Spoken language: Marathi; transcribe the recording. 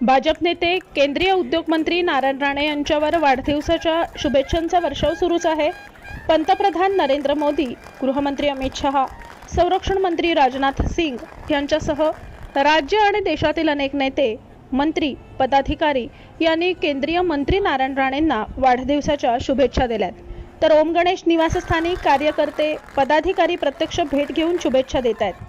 भाजप नेते केंद्रीय उद्योग मंत्री नारायण राणे यांच्यावर वाढदिवसाच्या शुभेच्छांचा वर्षाव सुरूच आहे. पंतप्रधान नरेंद्र मोदी गृहमंत्री अमित शहा संरक्षण मंत्री राजनाथ सिंग यांच्यासह राज्य आणि देशातील अनेक नेते मंत्री पदाधिकारी यांनी केंद्रीय मंत्री नारायण राणेंना वाढदिवसाच्या शुभेच्छा दिल्यात. तर ओम गणेश निवासस्थानी कार्यकर्ते पदाधिकारी प्रत्यक्ष भेट घेऊन शुभेच्छा देत आहेत